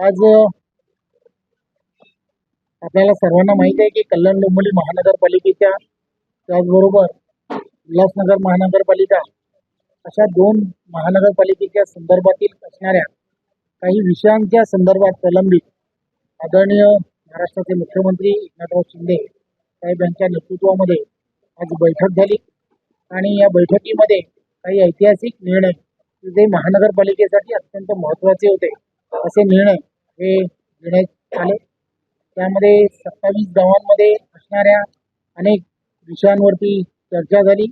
आज आपल्याला सर्वांना माहिती आहे की कल्याण डोंबिवली महानगरपालिकेच्या त्याचबरोबर उल्हासनगर महानगरपालिका अशा दोन महानगरपालिकेच्या संदर्भातील असणाऱ्या काही विषयांच्या संदर्भात प्रलंबित आदरणीय महाराष्ट्राचे मुख्यमंत्री एकनाथराव शिंदे साहेब यांच्या नेतृत्वामध्ये आज बैठक झाली. आणि या बैठकीमध्ये काही ऐतिहासिक निर्णय जे महानगरपालिकेसाठी अत्यंत महत्त्वाचे होते असे निर्णय हे घेण्यात आले त्यामध्ये सत्तावीस गावांमध्ये असणाऱ्या अनेक विषयांवरती चर्चा झाली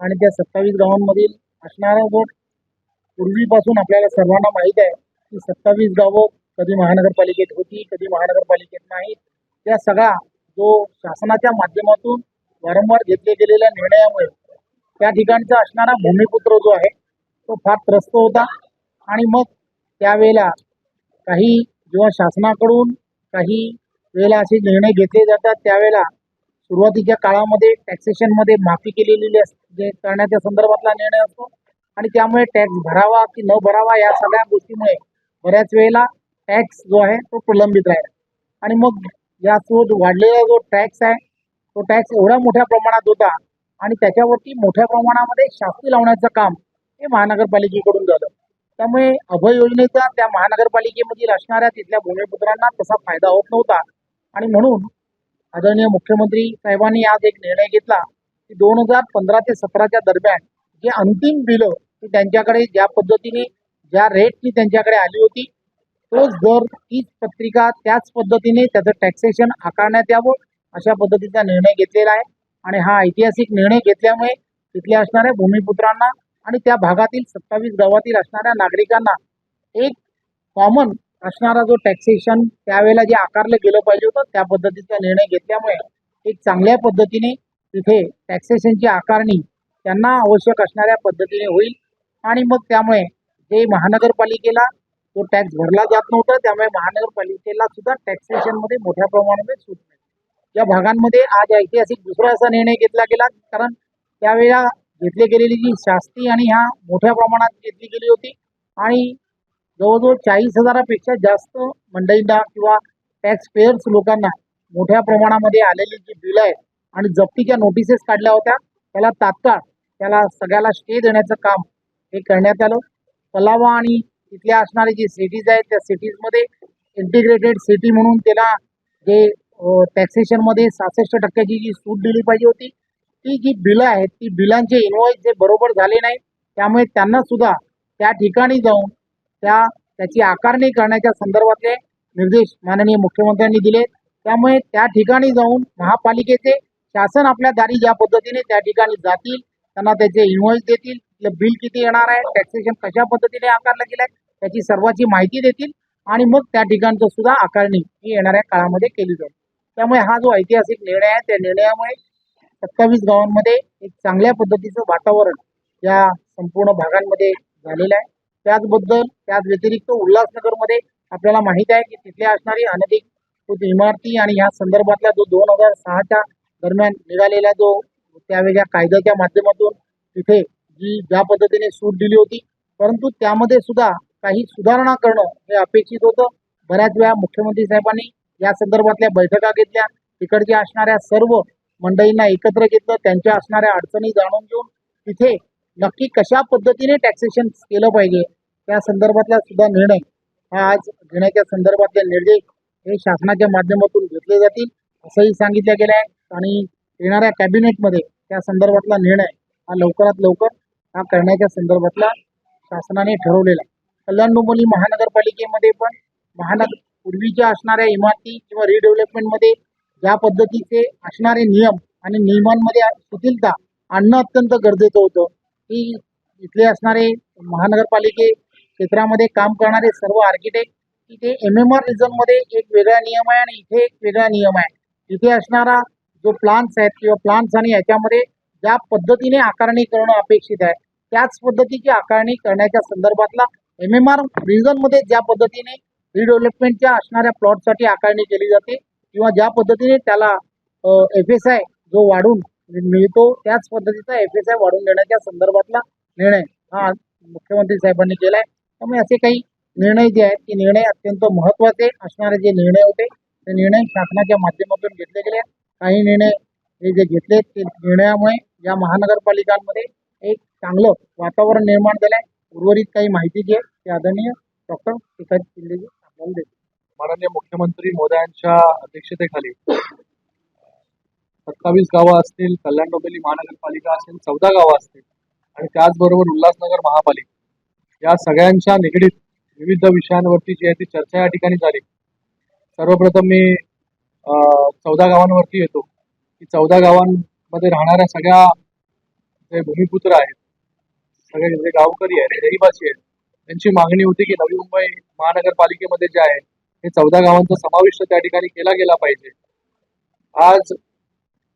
आणि त्या सत्तावीस गावांमधील असणारा जो पूर्वीपासून आपल्याला सर्वांना माहीत आहे की सत्तावीस गावं कधी महानगरपालिकेत होती कधी महानगरपालिकेत नाही त्या सगळा जो शासनाच्या माध्यमातून वारंवार घेतले गेलेल्या निर्णयामुळे त्या ठिकाणचा असणारा भूमिपुत्र जो आहे तो फार त्रस्त होता आणि मग त्यावेळेला काही जेव्हा शासनाकडून काही वेळेला असे निर्णय घेतले जातात त्यावेळेला सुरुवातीच्या काळामध्ये टॅक्सेशनमध्ये माफी केलेली असते जे करण्याच्या संदर्भातला निर्णय असतो आणि त्यामुळे टॅक्स भरावा की न भरावा या सगळ्या गोष्टीमुळे बऱ्याच वेळेला टॅक्स जो आहे तो प्रलंबित राहिला. आणि मग या जो वाढलेला जो टॅक्स आहे तो टॅक्स एवढ्या मोठ्या प्रमाणात होता आणि त्याच्यावरती मोठ्या प्रमाणामध्ये शास्ती लावण्याचं काम हे महानगरपालिकेकडून झालं. त्यामुळे अभय योजनेचा त्या महानगरपालिकेमधील असणाऱ्या तिथल्या भूमिपुत्रांना तसा फायदा होत नव्हता. आणि म्हणून आदरणीय मुख्यमंत्री साहेबांनी आज एक निर्णय घेतला की दोन हजार पंधरा ते सतराच्या दरम्यान जे अंतिम बिलं ती त्यांच्याकडे ज्या पद्धतीने ज्या रेटची त्यांच्याकडे आली होती तोच दर तीच पत्रिका त्याच पद्धतीने त्याचं टॅक्सेशन आकारण्यात यावं अशा पद्धतीचा निर्णय घेतलेला आहे. आणि हा ऐतिहासिक निर्णय घेतल्यामुळे तिथल्या असणाऱ्या भूमिपुत्रांना आणि त्या भागातील सत्तावीस गावातील असणाऱ्या नागरिकांना एक कॉमन असणारा जो टॅक्सेशन त्यावेळेला जे आकारलं गेलं पाहिजे होतं त्या पद्धतीचा निर्णय घेतल्यामुळे एक चांगल्या पद्धतीने तिथे टॅक्सेशनची आकारणी त्यांना आवश्यक असणाऱ्या पद्धतीने होईल. आणि मग त्यामुळे जे महानगरपालिकेला तो टॅक्स भरला जात नव्हता त्यामुळे महानगरपालिकेला सुद्धा टॅक्सेशनमध्ये मोठ्या प्रमाणामध्ये सूट मिळते या भागांमध्ये आज ऐतिहासिक दुसरा असा निर्णय घेतला गेला कारण त्यावेळेला घेतली गेलेली जी शास्ती आणि ह्या मोठ्या प्रमाणात घेतली गेली होती. आणि जवळजवळ चाळीस हजारापेक्षा जास्त मंडळींना किंवा टॅक्स पेयर्स लोकांना मोठ्या प्रमाणामध्ये आलेली जी बिलं आहेत आणि जप्तीच्या नोटिसेस काढल्या होत्या त्याला तात्काळ त्याला सगळ्याला स्टे देण्याचं काम हे करण्यात आलं. तलावा आणि तिथल्या असणारे जे सिटीज आहेत त्या सिटीजमध्ये इंटिग्रेटेड सिटी म्हणून त्याला जे टॅक्सेशनमध्ये सहासष्ट टक्क्याची जी सूट दिली पाहिजे होती. ती जी बिलं आहेत ती बिलांचे इन्व्हॉइस जे बरोबर झाले नाही त्यामुळे त्यांना सुद्धा त्या ठिकाणी जाऊन त्या त्याची आकारणी करण्याच्या संदर्भातले निर्देश माननीय मुख्यमंत्र्यांनी दिले. त्यामुळे त्या ठिकाणी जाऊन महापालिकेचे शासन आपल्या दारी ज्या पद्धतीने त्या ठिकाणी जातील त्यांना त्याचे इन्व्हॉइस देतील बिल किती येणार आहे टॅक्सेशन कशा पद्धतीने आकारलं गेलं आहे त्याची सर्वाची माहिती देतील आणि मग त्या ठिकाणचं सुद्धा आकारणी ही येणाऱ्या काळामध्ये केली जाईल. त्यामुळे हा जो ऐतिहासिक निर्णय आहे त्या निर्णयामुळे सत्तावीस गावांमध्ये एक चांगल्या पद्धतीचं वातावरण या संपूर्ण भागांमध्ये झालेलं आहे. त्याचबद्दल त्याच व्यतिरिक्त उल्हासनगरमध्ये आपल्याला माहीत आहे की तिथले असणारी अनधिकृत इमारती आणि ह्या संदर्भातला जो दोन हजार सहाच्या दरम्यान निघालेला जो त्यावेळेच्या कायद्याच्या माध्यमातून तिथे जी ज्या पद्धतीने सूट दिली होती परंतु त्यामध्ये सुद्धा काही सुधारणा करणं हे अपेक्षित होतं. बऱ्याच वेळा मुख्यमंत्री साहेबांनी या संदर्भातल्या बैठका घेतल्या. तिकडच्या असणाऱ्या सर्व मंडळींना एकत्र घेतलं त्यांच्या असणाऱ्या अडचणी जाणून घेऊन तिथे नक्की कशा पद्धतीने टॅक्सेशन केलं पाहिजे त्या संदर्भातला सुद्धा निर्णय हा आज घेण्याच्या संदर्भातले निर्देश हे शासनाच्या माध्यमातून घेतले जातील असंही सांगितलं गेलं आहे. आणि येणाऱ्या कॅबिनेटमध्ये त्या संदर्भातला निर्णय हा लवकरात लवकर हा करण्याच्या संदर्भातला शासनाने ठरवलेला आहे. कल्याण डोंबिवली महानगरपालिकेमध्ये पण महानगर पूर्वीच्या असणाऱ्या इमारती किंवा रिडेव्हलपमेंटमध्ये ज्या पद्धतीचे असणारे नियम आणि नियमांमध्ये शिथिलता आणणं अत्यंत गरजेचं होतं. की इथले असणारे महानगरपालिके क्षेत्रामध्ये काम करणारे सर्व आर्किटेक्ट इथे एम एम आर रिझनमध्ये एक वेगळा नियम आहे आणि इथे एक वेगळा नियम आहे. इथे असणारा जो प्लान्स आहेत किंवा प्लान्स आणि याच्यामध्ये ज्या पद्धतीने आकारणी करणं अपेक्षित आहे त्याच पद्धतीची आकारणी करण्याच्या संदर्भातला एम एम आर रिझनमध्ये ज्या पद्धतीने रिडेव्हलपमेंटच्या असणाऱ्या प्लॉटसाठी आकारणी केली जाते किंवा ज्या पद्धतीने त्याला एफ एस आय जो वाढून मिळतो त्याच पद्धतीचा एफ एस आय वाढून देण्याच्या संदर्भातला निर्णय हा मुख्यमंत्री साहेबांनी केला आहे त्यामुळे असे काही निर्णय जे आहेत ते निर्णय अत्यंत महत्त्वाचे असणारे जे निर्णय होते ते निर्णय शासनाच्या माध्यमातून घेतले गेले काही निर्णय हे जे घेतले ते निर्णयामुळे या महानगरपालिकांमध्ये एक चांगलं वातावरण निर्माण झालंय. आहे उर्वरित काही माहिती जी आहे ते आदरणीय डॉक्टर शिखर शिंदेजी आपल्याला देतील. माननीय मुख्यमंत्री मोदयांच्या अध्यक्षतेखाली सत्तावीस गावं असतील कल्याण डोंबिवली महानगरपालिका असेल चौदा गावं असतील आणि त्याचबरोबर उल्हासनगर महापालिका या सगळ्यांच्या निगडीत विविध विषयांवरती जी आहे ती चर्चा या ठिकाणी झाली. सर्वप्रथम मी चौदा गावांवरती येतो. की चौदा गावांमध्ये राहणाऱ्या सगळ्या जे भूमिपुत्र आहेत सगळे जे गावकरी आहेत रहिवासी आहेत त्यांची मागणी होती की नवी मुंबई महानगरपालिकेमध्ये जे आहे हे चौदा गावांचा समाविष्ट त्या ठिकाणी केला गेला पाहिजे. आज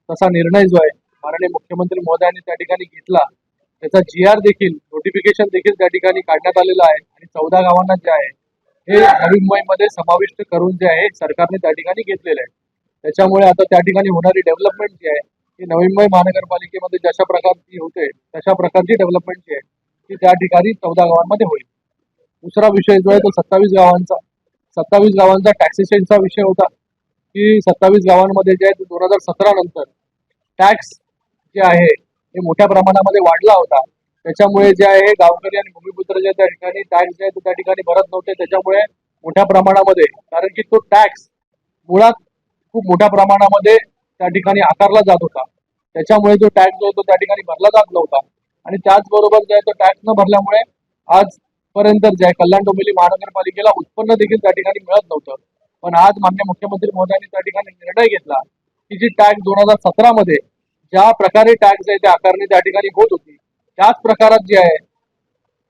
तसा निर्णय जो आहे माननीय मुख्यमंत्री महोदयांनी त्या ठिकाणी घेतला त्याचा जी आर देखील नोटिफिकेशन देखील त्या ठिकाणी काढण्यात आलेलं आहे आणि चौदा गावांना जे आहे हे नवी मुंबईमध्ये समाविष्ट करून जे आहे सरकारने त्या ठिकाणी घेतलेलं आहे. त्याच्यामुळे आता त्या ठिकाणी होणारी डेव्हलपमेंट जी आहे ती नवी मुंबई महानगरपालिकेमध्ये जशा प्रकारची होते तशा प्रकारची डेव्हलपमेंट जी आहे ती त्या ठिकाणी चौदा गावांमध्ये होईल. दुसरा विषय जो आहे तो सत्तावीस गावांचा. सत्तावीस गावांचा टॅक्सेशनचा विषय होता की सत्तावीस गावांमध्ये जे आहे दोन हजार सतरा नंतर टॅक्स जे आहे हे मोठ्या प्रमाणामध्ये वाढला होता. त्याच्यामुळे जे आहे गावकरी आणि भूमिपुत्र जे त्या ठिकाणी टॅक्स जे आहे तो त्या ठिकाणी भरत नव्हते. त्याच्यामुळे मोठ्या प्रमाणामध्ये कारण की तो टॅक्स मुळात खूप मोठ्या प्रमाणामध्ये त्या ठिकाणी आकारला जात होता. त्याच्यामुळे जो टॅक्स जो होतो त्या ठिकाणी भरला जात नव्हता. आणि त्याचबरोबर जे आहे तो टॅक्स न भरल्यामुळे आज आजपर्यंत जे आहे कल्याण डोंबिवली महानगरपालिकेला उत्पन्न देखील त्या ठिकाणी मिळत नव्हतं पण आज मान्य मुख्यमंत्री महोदयांनी त्या ठिकाणी निर्णय घेतला की जी टॅक्स दोन हजार सतरा मध्ये ज्या प्रकारे टॅक्स आहे ते आकारणी त्या ठिकाणी होत होती त्याच प्रकारात जे आहे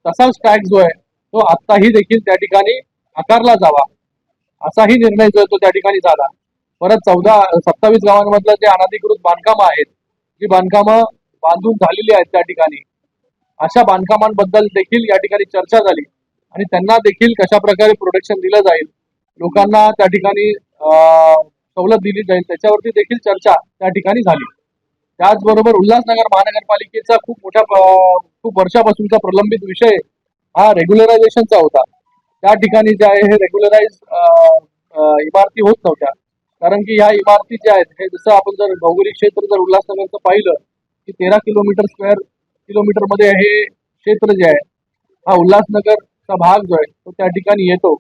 तसाच टॅक्स जो आहे तो आत्ताही देखील त्या ठिकाणी आकारला जावा असाही निर्णय जो आहे तो त्या ठिकाणी झाला. परत चौदा सत्तावीस गावांमधलं जे अनधिकृत बांधकामं आहेत जी बांधकामं बांधून झालेली आहेत त्या ठिकाणी अशा बांधकामांबद्दल देखील या ठिकाणी चर्चा झाली. आणि त्यांना देखील कशा प्रकारे प्रोटेक्शन दिलं जाईल लोकांना त्या ठिकाणी सवलत दिली जाईल त्याच्यावरती देखील चर्चा त्या ठिकाणी झाली. त्याचबरोबर उल्हासनगर महानगरपालिकेचा खूप मोठ्या खूप वर्षापासूनचा प्रलंबित विषय हा रेग्युलरायझेशनचा होता. त्या ठिकाणी जे आहे हे रेग्युलराइज इमारती होत नव्हत्या. कारण की ह्या इमारती ज्या आहेत हे जसं आपण जर भौगोलिक क्षेत्र जर उल्हासनगरचं पाहिलं की तेरा किलोमीटर स्क्वेअर किलोमीटरमध्ये हे क्षेत्र जे आहे हा उल्हासनगरचा भाग जो आहे तो त्या ठिकाणी येतो.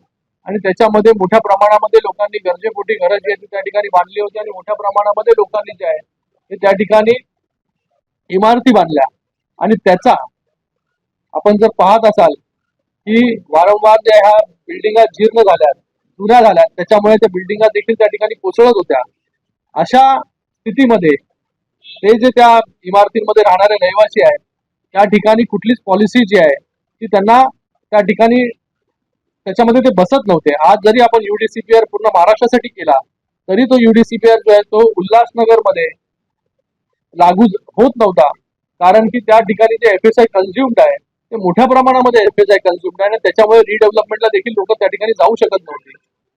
आणि त्याच्यामध्ये मोठ्या प्रमाणामध्ये लोकांनी गरजेपोटी घरं जी आहेत ती त्या ठिकाणी बांधली होती आणि मोठ्या प्रमाणामध्ये लोकांनी जे आहे ते त्या ठिकाणी इमारती बांधल्या. आणि त्याचा आपण जर पाहत असाल की वारंवार ज्या ह्या बिल्डिंगा जीर्ण झाल्या जुन्या झाल्या त्याच्यामुळे त्या बिल्डिंगा देखील त्या ठिकाणी कोसळत होत्या. अशा स्थितीमध्ये ते जे त्या इमारतींमध्ये राहणारे रहिवासी आहेत त्या ठिकाणी कुठलीच पॉलिसी जी आहे ती त्यांना त्या ठिकाणी त्याच्यामध्ये ते बसत नव्हते. आज जरी आपण युडीसीपीआर पूर्ण महाराष्ट्रासाठी केला तरी तो युडीसीपीआर जो आहे तो उल्हासनगरमध्ये लागू होत नव्हता. कारण की त्या ठिकाणी जे एफ एस आय कन्झ्युम्ड आहे ते मोठ्या प्रमाणामध्ये एफ एस आय कन्झ्युम्ड आहे आणि त्याच्यामुळे रिडेव्हलपमेंटला देखील लोक त्या ठिकाणी जाऊ शकत नव्हते.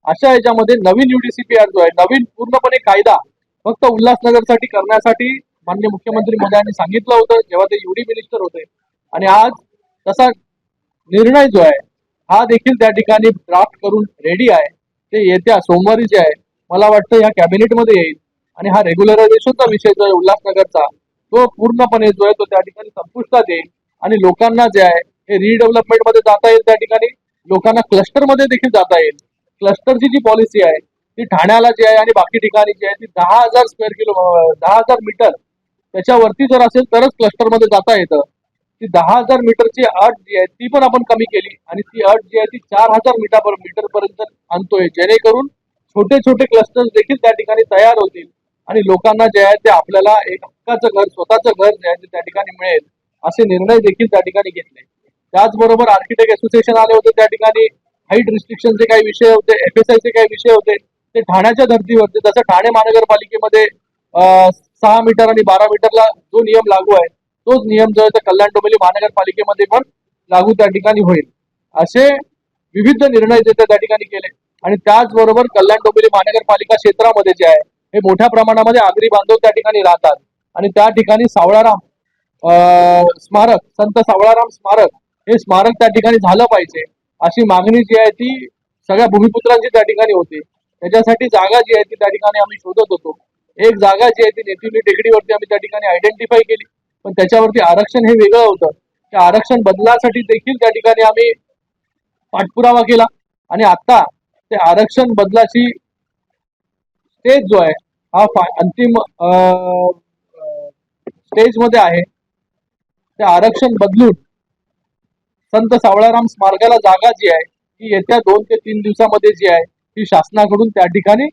अशा याच्यामध्ये नवीन युडीसीपीआर जो आहे नवीन पूर्णपणे कायदा फक्त उल्हासनगरसाठी करण्यासाठी माननीय मुख्यमंत्री मोदी सांगितलं होतं जेव्हा ते युडी मिनिस्टर होते. आणि आज तसा निर्णय जो आहे हा देखील त्या ठिकाणी ड्राफ्ट करून रेडी आहे. ते येत्या सोमवारी जे आहे मला वाटतं ह्या कॅबिनेटमध्ये येईल. आणि हा रेग्युलरायझेशनचा विषय जो आहे उल्हासनगरचा तो पूर्णपणे जो आहे तो त्या ठिकाणी संपुष्टात येईल. आणि लोकांना जे आहे हे रिडेव्हलपमेंटमध्ये जाता येईल त्या ठिकाणी. लोकांना क्लस्टरमध्ये देखील जाता येईल. क्लस्टरची जी पॉलिसी आहे ती ठाण्याला जी आहे आणि बाकी ठिकाणी जी आहे ती दहा हजार स्क्वेअर किलो दहा हजार मीटर त्याच्यावरती जर असेल तरच क्लस्टरमध्ये जाता येतं. ती दहा हजार मीटरची अट जी आहे ती पण आपण कमी केली आणि ती अट जी आहे ती चार हजार मीटर मीटर पर्यंत आणतोय. जेणेकरून छोटे छोटे क्लस्टर्स देखील त्या ठिकाणी तयार होतील आणि लोकांना जे आहे ते आपल्याला एक हक्काचं घर स्वतःचं घर जे आहे ते त्या ठिकाणी मिळेल असे निर्णय देखील त्या ठिकाणी घेतले. त्याचबरोबर आर्किटेक्ट असोसिएशन आले होते त्या ठिकाणी. हाईट रिस्ट्रिक्शनचे काही विषय होते एफ एस आयचे काही विषय होते. ते ठाण्याच्या धर्तीवरती जसं ठाणे महानगरपालिकेमध्ये सहा मीटर आणि बारा मीटरला जो नियम लागू आहे तोच नियम जो आहे तो कल्याण डोंबिवली महानगरपालिकेमध्ये पण लागू त्या ठिकाणी होईल. असे विविध निर्णय जे त्या ठिकाणी केले. आणि त्याचबरोबर कल्याण डोंबिवली महानगरपालिका क्षेत्रामध्ये जे आहे हे मोठ्या प्रमाणामध्ये आगरी बांधव त्या ठिकाणी राहतात. आणि त्या ठिकाणी सावळाराम अं, स्मारक संत सावळाराम स्मारक हे स्मारक त्या ठिकाणी झालं पाहिजे. अशी मागणी जी आहे ती सगळ्या भूमिपुत्रांची त्या ठिकाणी होती. त्याच्यासाठी जागा जी आहे ती त्या ठिकाणी आम्ही शोधत होतो. एक जागा जी आहे ती नेतिवली टेकडीवरती आम्ही त्या ठिकाणी आयडेंटिफाय केली. पण त्याच्यावरती आरक्षण हे वेगळं होतं. त्या आरक्षण बदलासाठी देखील त्या ठिकाणी आम्ही पाठपुरावा केला. आणि आता ते आरक्षण बदलाची स्टेज जो आहे हा अंतिम स्टेजमध्ये आहे. ते आरक्षण बदलून संत सावळाराम स्मारकाला जागा जी आहे ती येत्या दोन ते तीन दिवसामध्ये जी आहे ती शासनाकडून त्या ठिकाणी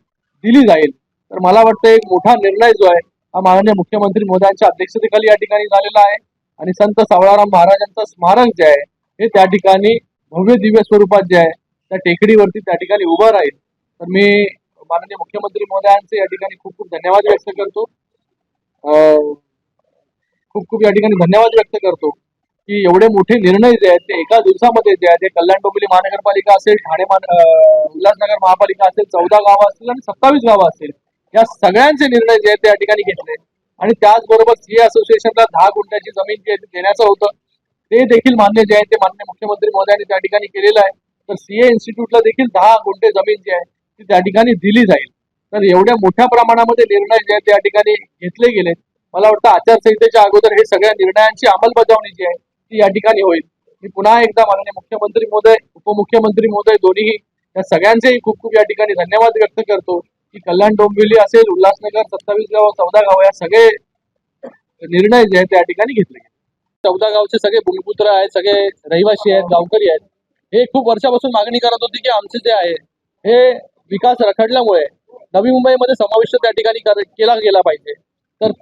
दिली जाईल. तर मला वाटतं एक मोठा निर्णय जो आहे हा माननीय मुख्यमंत्री मोदयांच्या अध्यक्षतेखाली या ठिकाणी झालेला आहे. आणि संत सावळाराम महाराजांचं स्मारक जे आहे हे त्या ठिकाणी भव्य दिव्य स्वरूपात जे आहे त्या टेकडीवरती त्या ठिकाणी उभं राहील. तर मी माननीय मुख्यमंत्री महोदयांचे या ठिकाणी खूप खूप धन्यवाद व्यक्त करतो. खूप खूप या ठिकाणी धन्यवाद व्यक्त करतो की एवढे मोठे निर्णय जे आहेत ते एका दिवसामध्ये जे आहेत ते कल्याण डोंबिवली महानगरपालिका असेल ठाणे मान- उल्हासनगर महापालिका असेल चौदा गावं असतील आणि सत्तावीस गावं असतील या सगळ्यांचे निर्णय जे आहेत त्या ठिकाणी घेतले. आणि त्याचबरोबर सी असोसिएशनला दहा गुंठ्याची जमीन जे देण्याचं होतं. ते देखील मान्य जे आहे ते मान्य मुख्यमंत्री महोदयांनी त्या ठिकाणी केलेलं आहे. तर सीए इन्स्टिट्यूटला देखील दहा गुंठे जमीन जी आहे ती त्या ठिकाणी दिली जाईल. तर एवढ्या मोठ्या प्रमाणामध्ये निर्णय जे आहेत त्या ठिकाणी घेतले गेले. मला वाटतं आचारसंहितेच्या अगोदर हे सगळ्या निर्णयांची अंमलबजावणी जी आहे ती या ठिकाणी होईल. मी पुन्हा एकदा माननीय मुख्यमंत्री महोदय उपमुख्यमंत्री महोदय दोन्हीही या सगळ्यांचेही खूप खूप या ठिकाणी धन्यवाद व्यक्त करतो. की कल्याण डोंबिवली असेल उल्हासनगर सत्तावीस गाव चौदा गाव या सगळे निर्णय जे आहेत त्या ठिकाणी घेतले गेले. चौदा गावचे सगळे भूमिपुत्र आहेत सगळे रहिवासी आहेत गावकरी आहेत. हे खूप वर्षापासून मागणी करत होती की आमचे जे आहे हे विकास रखडल्यामुळे नवी मुंबईमध्ये समाविष्ट त्या ठिकाणी केला गेला पाहिजे. तर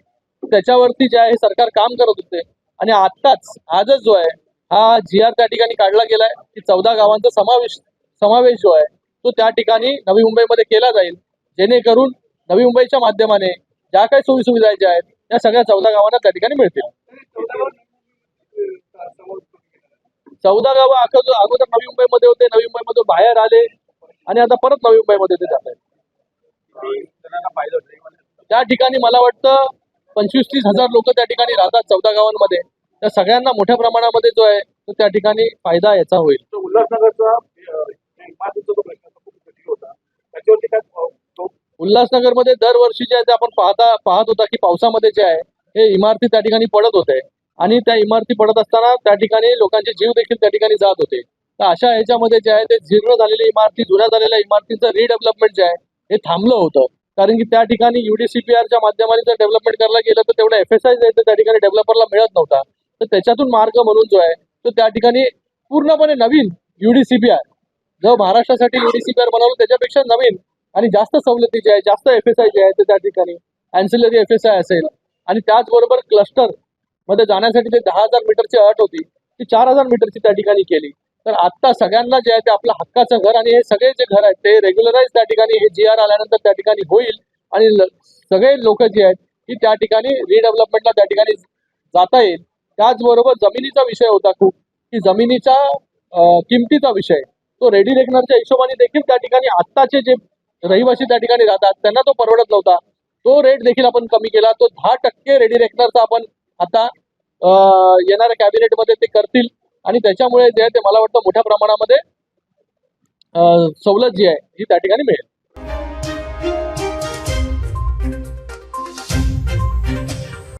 त्याच्यावरती जे आहे सरकार काम करत होते. आणि आत्ताच आजच जो आहे हा जी आर त्या ठिकाणी काढला गेलाय की चौदा गावांचा समावेश समावेश जो आहे तो त्या ठिकाणी नवी मुंबईमध्ये केला जाईल. जेणेकरून नवी मुंबईच्या माध्यमाने ज्या काही सोयी सुविधा ज्या आहेत त्या सगळ्या चौदा गावांना त्या ठिकाणी मिळतील. चौदा गावं अगोदर अगोदर नवी मुंबईमध्ये होते नवी मुंबईमधून बाहेर आले आणि आता परत नवी मुंबईमध्ये ते जात आहेत. त्या ठिकाणी मला वाटतं पंचवीस तीस हजार लोक त्या ठिकाणी राहतात चौदा गावांमध्ये. त्या सगळ्यांना मोठ्या प्रमाणामध्ये जो आहे तो त्या ठिकाणी फायदा याचा होईल. उल्हासनगरचा उल्हासनगरमध्ये दरवर्षी जे आहे ते आपण पाहता पाहत होता की पावसामध्ये जे आहे हे इमारती त्या ठिकाणी पडत होते. आणि त्या इमारती पडत असताना त्या ठिकाणी लोकांचे जीव देखील त्या ठिकाणी जात होते. तर अशा ह्याच्यामध्ये जे आहे ते जीर्ण झालेली इमारती जुन्या झालेल्या इमारतींचं रिडेव्हलपमेंट जे आहे हे थांबलं होतं. कारण की त्या ठिकाणी युडीसीपीआरच्या माध्यमाने जर डेव्हलपमेंट करायला गेलं तर तेवढा एफ एस आय जे त्या ठिकाणी डेव्हलपरला मिळत नव्हता. तर त्याच्यातून मार्ग म्हणून जो आहे तो त्या ठिकाणी पूर्णपणे नवीन युडीसीपीआर जो महाराष्ट्रासाठी युडीसीपीआर बनवलं त्याच्यापेक्षा नवीन आणि जास्त सवलती जे आहे जास्त एफ एस आय जे आहे ते त्या ठिकाणी अँसिलरी एफ एस आय असेल. आणि त्याचबरोबर क्लस्टरमध्ये जाण्यासाठी जे दहा हजार मीटरची अट होती ती चार हजार मीटरची त्या ठिकाणी केली. तर आता सगळ्यांना जे आहे ते आपलं हक्काचं घर आणि हे सगळे जे घर आहेत ते रेग्युलराईज त्या ठिकाणी हे जी आर आल्यानंतर त्या ठिकाणी होईल. आणि सगळे लोक जे आहेत की त्या ठिकाणी रिडेव्हलपमेंटला त्या ठिकाणी जाता येईल. त्याचबरोबर जमिनीचा विषय होता खूप की जमिनीच्या किमतीचा विषय. तो रेडी रेकनरच्या हिशोबाने देखील त्या ठिकाणी आत्ताचे जे रहिवासी त्या ठिकाणी राहतात. त्यांना तो परवडत नव्हता. तो रेट देखील आपण कमी केला. तो दहा टक्के रेडी रेकनरचा आपण आता येणाऱ्या कॅबिनेटमध्ये ते करतील. आणि त्याच्यामुळे जे आहे ते मला वाटतं मोठ्या प्रमाणामध्ये सवलत जी आहे ही त्या ठिकाणी मिळेल.